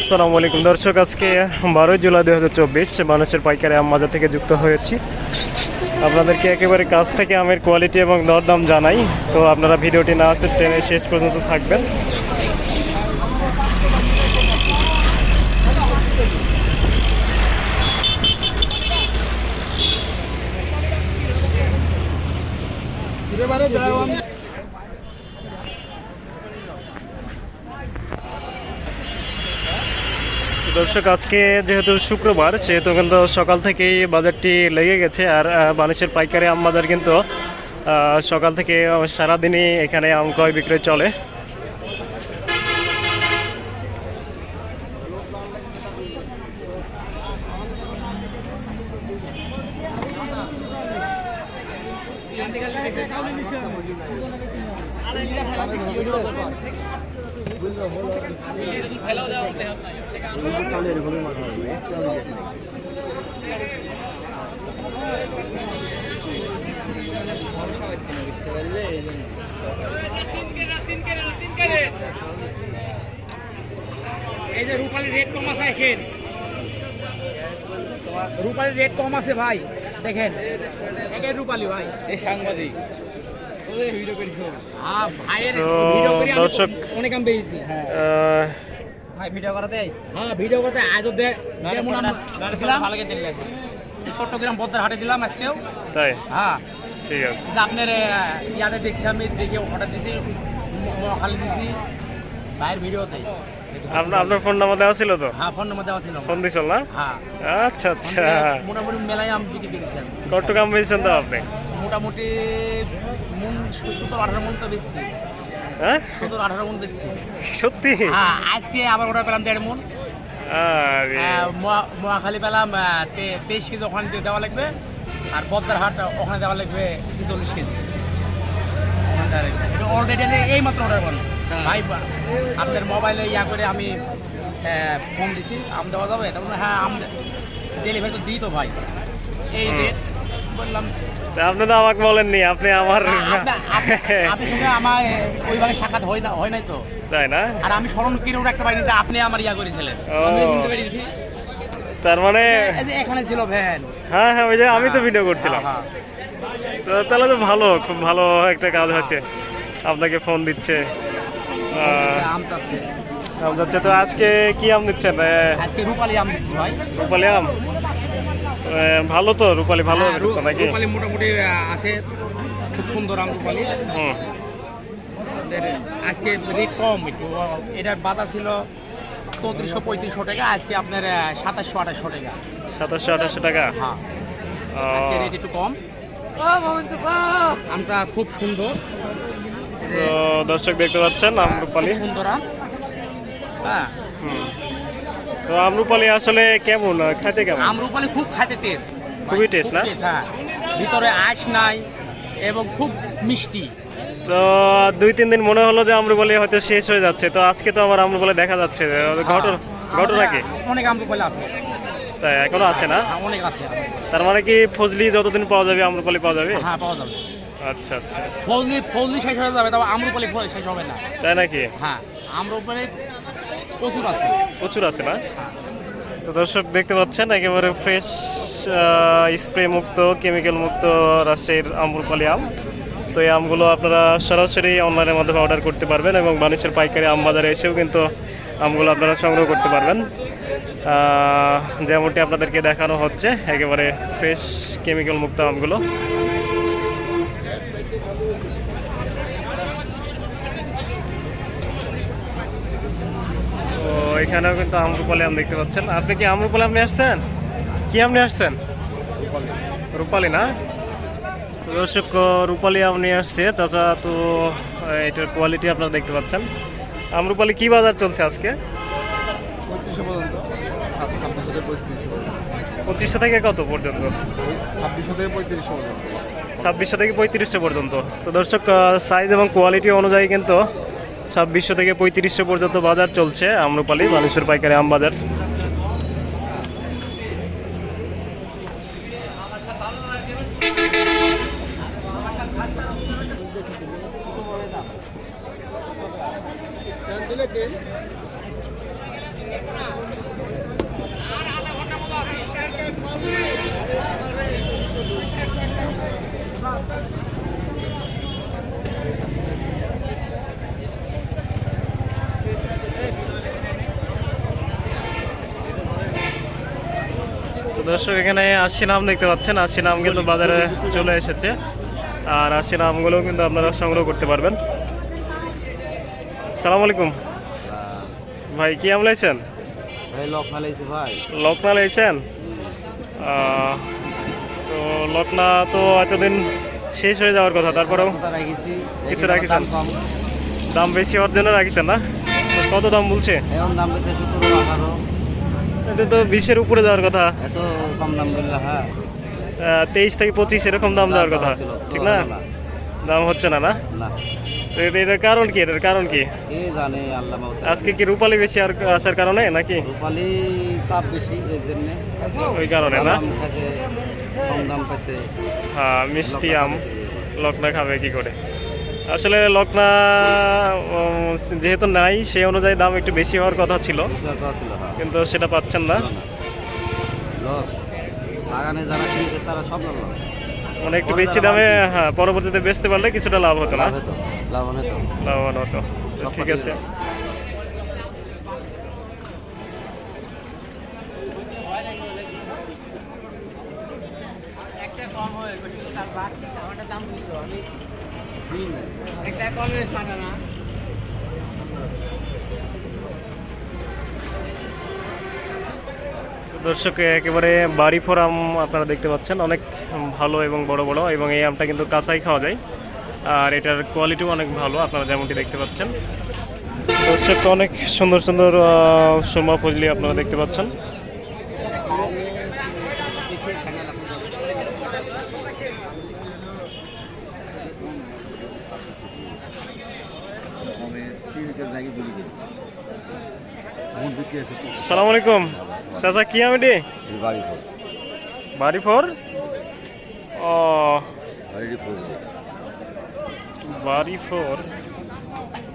আসসালামু আলাইকুম। দর্শক, আজকে বারোই জুলাই দু হাজার চব্বিশ, মানুষের পাইকারি আম বাজার থেকে যুক্ত হয়েছি। আপনাদেরকে একেবারে কাছ থেকে আমের কোয়ালিটি এবং দরদাম জানাই। তো আপনারা ভিডিওটি না আসতে ট্রেনে শেষ পর্যন্ত থাকবেন। দর্শক, আজকে যেহেতু শুক্রবার, সেহেতু কিন্তু সকাল থেকেই বাজারটি লেগে গেছে। আর মানুষের পাইকারি আম বাজার কিন্তু সকাল থেকে সারাদিনই এখানে আম ক্রয় বিক্রয় চলে। এই যে রূপালি রেট কম আছে দেখেন। রূপালি রেট কম আছে ভাই দেখেন। একে রূপালি ভাই এই সাংবাদিক হ্যাঁ, ভিডিও করে হ্যাঁ ভাই ভিডিও করাতে হ্যাঁ ভিডিও আজও চট্টগ্রাম বদ্দার হাটে দিলাম আজকেও। তাই? হ্যাঁ। ঠিক আছে। যে আপনার ইয়াতে দেখছি আমি দেখে অর্ডার দিছি মহাখালী দিছি। ভাইয়ের ভিডিওতে আপনার আপনার ফোন নাম্বার দেওয়া ছিল তো? হ্যাঁ ফোন নম্বর দেওয়া ছিল ফোন দিছিল না? হ্যাঁ। আচ্ছা আচ্ছা। মোটামুটি মেলায় আমি বিক্রি করেছি আমি। কত কাম পেয়েছেন তো আপনি? মোটামুটি মন আঠারো মন তো বেশি হ্যাঁ? সতেরো আঠারো মন বেশি। সত্যি? হ্যাঁ আজকে আবার অর্ডার পেলাম দেড় মন। আরে। আহ, পেলাম তেইশ কেজি ওখানে দেওয়া লাগবে আর বদ্দার হাট ওখানে দেওয়া লাগবে ছেচল্লিশ কেজি। অলরেডি এই মাত্র অর্ডার করুন ভাই আপনার মোবাইলে ইয়া করে আমি ফোন দিছি আম দেওয়া যাবে? তখন হ্যাঁ আম ডেলিভারি তো দিই তো ভাই। এই রেট বললাম। আপনি তো আমাকে বলেননি আপনি আমার আপনা- সঙ্গে আমার ওইভাবে সাক্ষাৎ হয় না হয় নাই তো। তাই না? আর আমি স্মরণ কিনেও রাখতে পারিনি আপনি আমার ইয়া করেছিলেন। আমি চিনতে পেরেছি। তার মানে এখানে ছিল ভ্যান। হ্যাঁ হ্যাঁ ওই যে আমি তো ভিডিও করছিলাম। হ্যাঁ, তো তাহলে তো ভালো খুব ভালো একটা কাজ হয়েছে। আপনাকে ফোন দিচ্ছে। হ্যাঁ। আম চাচ্ছে। তো আজকে কি আম দিচ্ছেন? আজকে রূপালি আম দিচ্ছি ভাই। রূপালি আম? ভালো তো রূপালি ভালো হ্যাঁ, নাকি? রূপালি মোটামুটি আছে। খুব সুন্দর আম রূপালি। হুম। আজকে রেট কম একটু। এটা বাজার ছিল চৌত্রিশশো পঁয়ত্রিশশো টাকা আজকে আপনার সাতাশশো আঠাশশো টাকা। সাতাশশো আঠাশশো টাকা? হ্যাঁ। আজকে রেট একটু কম। আমটা খুব সুন্দর। দর্শক দেখতে পাচ্ছেন আম রূপালি। খুব সুন্দর আম। হ্যাঁ। তো আম রূপালি আসলে কেমন? খাইতে কেমন? আমরুপালি খুব খাইতে টেস্ট খুবই taste না? হ্যাঁ। ভিতরে আঁশ নাই এবং খুব মিষ্টি। তো দুই তিন দিন মনে হলো যে আম্রপালি হয়তো শেষ হয়ে যাচ্ছে। তো আজকে তো আমার আম্রপালি দেখা যাচ্ছে। ঘটনা ঘটনা কি? অনেক আমরুপালি আছে। তাই এখনও আছে না? হ্যাঁ, অনেক আছে। তার মানে কি ফজলি যতদিন পাওয়া যাবে আম্রপালি পাওয়া যাবে? হ্যাঁ পাওয়া যাবে। আচ্ছা আচ্ছা। ফজলি ফজলি শেষ হয়ে যাবে তবে আমরুপালি শেষ হবে না। তাই নাকি? হ্যাঁ আমরুপালি প্রচুর আছে। প্রচুর আছে না? তো দর্শক দেখতে পাচ্ছেন, একেবারে ফ্রেশ স্প্রে মুক্ত কেমিক্যাল মুক্ত রাজশাহীর আম্রপালি আম। তো এই আমগুলো আপনারা সরাসরি অনলাইনের মাধ্যমে অর্ডার করতে পারবেন এবং বাণিজ্যের পাইকারি আম বাজারে এসেও কিন্তু আমগুলো আপনারা সংগ্রহ করতে পারবেন। যেমনটি আপনাদেরকে দেখানো হচ্ছে, একেবারে ফ্রেশ কেমিক্যাল মুক্ত আমগুলো। এখানেও কিন্তু আমরুপালি আম দেখতে পাচ্ছেন। আপনি কি আমরুপালি আপনি আসছেন? কি আপনি আসছেন? রূপালি না? তো দর্শক রূপালি আম নিয়ে আসছে। চাচা তো এটার কোয়ালিটি আপনারা দেখতে পাচ্ছেন। আমরুপালি কি বাজার চলছে আজকে? পঁচিশশো থেকে কত পর্যন্ত? ছাব্বিশশো থেকে পঁয়ত্রিশশো পর্যন্ত। তো দর্শক সাইজ এবং কোয়ালিটি অনুযায়ী কিন্তু ছাব্বিশশো থেকে পঁয়ত্রিশশো পর্যন্ত বাজার চলছে আমরুপালি বানেশ্বর পাইকারি আম বাজার দিলে দর্শক এখানে আশি নাম দেখতে পাচ্ছেন। আশি নাম কিন্তু বাজারে চলে এসেছে। আর আশি নামগুলো কিন্তু আপনারা সংগ্রহ করতে পারবেন। সালাম আলাইকুম। ভাই কি আম লাইছেন? লকনা লাইছেন তো লকনা তো এতদিন শেষ হয়ে যাওয়ার কথা তারপরেও কিছু রাখিছেন? দাম বেশি হওয়ার জন্য রাখিছেন না? কত দাম বলছে? এখন দাম বেশি সতেরো আঠারো। এটা তো বিশের উপরে যাওয়ার কথা। এত কম দাম বললে হ্যাঁ। তেইশ থেকে পঁচিশ এরকম দাম দেওয়ার কথা। ঠিক না? দাম হচ্ছে না না? না। এটা- এটার কারণ কি? এটার কারণ কি? জানে আল্লাহ আজকে কি রূপালি বেশি আর আসার কারণে নাকি? রূপালি চাপ বেশি এর জন্য। ওই কারণে না? কম দাম পাইছে। হ্যাঁ মিষ্টি আম লকনা খাবে কি করে? আসলে লকনা যেহেতু নাই সেই অনুযায়ী দাম একটু বেশি হওয়ার কথা ছিল। একটা হ্যাঁ কিন্তু সেটা পাচ্ছেন না। মানে একটু বেশি দামে হ্যাঁ পরবর্তীতে বেচতে পারলে কিছুটা লাভ হতো না। লাভ হতো লাভ হতো। লাভবান হতো। তো ঠিক আছে। দর্শক, একেবারে বাড়ি ফোর আম আপনারা দেখতে পাচ্ছেন, অনেক ভালো এবং বড় বড়, এবং এই আমটা কিন্তু কাঁচাই খাওয়া যায়। আর এটার কোয়ালিটিও অনেক ভালো, আপনারা যেমনটি দেখতে পাচ্ছেন। দর্শক, অনেক সুন্দর সুন্দর সোমা ফজলি আপনারা দেখতে পাচ্ছেন। সালাম আলাইকুম। চাচা, কি আম বাড়ি ফোর ও। বাড়ি ফোর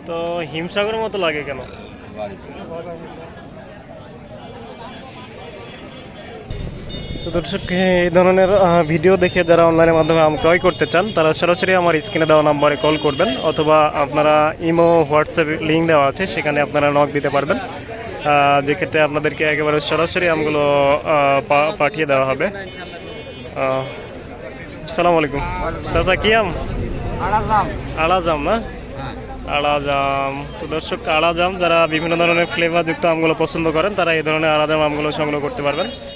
তো হিমসাগরের মতো লাগে কেন? তো দর্শক এই ধরনের ভিডিও দেখে যারা অনলাইনের মাধ্যমে আম ক্রয় করতে চান তারা সরাসরি আমার স্ক্রিনে দেওয়া নাম্বারে কল করবেন অথবা আপনারা ইমো হোয়াটসঅ্যাপ লিঙ্ক দেওয়া আছে সেখানে আপনারা নক দিতে পারবেন। যেক্ষেত্রে আপনাদেরকে একেবারে সরাসরি আমগুলো পাঠিয়ে দেওয়া হবে। আহ, সালাম আলাইকুম। চাচা কি আম? আলাজাম। না? আলাজাম। তো দর্শক আলাজাম যারা বিভিন্ন ধরনের ফ্লেভার যুক্ত আমগুলো পছন্দ করেন তারা এই ধরনের আলাজাম আমগুলো সংগ্রহ করতে পারবেন।